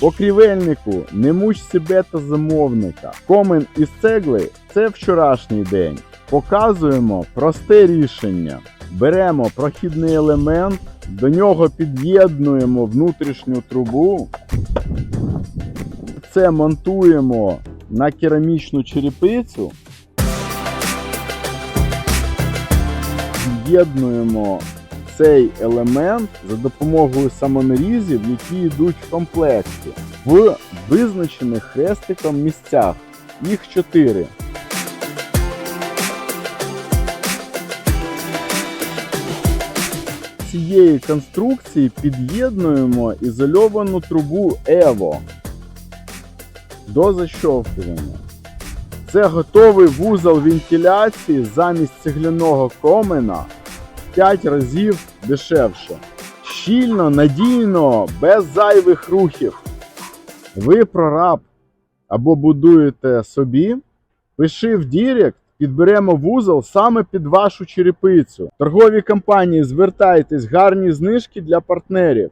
Покрівельнику, не муч себе та замовника. Комен із цегли це вчорашній день. Показуємо просте рішення. Беремо прохідний елемент, до нього під'єднуємо внутрішню трубу. Це монтуємо на керамічну черепицю. Під'єднуємо цей елемент за допомогою самонарізів, які йдуть в комплекті, в визначених хрестиком місцях. Їх чотири. Цієї конструкції під'єднуємо ізольовану трубу EVO до защовкування. Це готовий вузол вентиляції замість цегляного комена 5 разів дешевше. Щільно, надійно, без зайвих рухів. Ви прораб або будуєте собі, пиши в Дірект, підберемо вузол саме під вашу черепицю. Торгові компанії звертайтесь, гарні знижки для партнерів.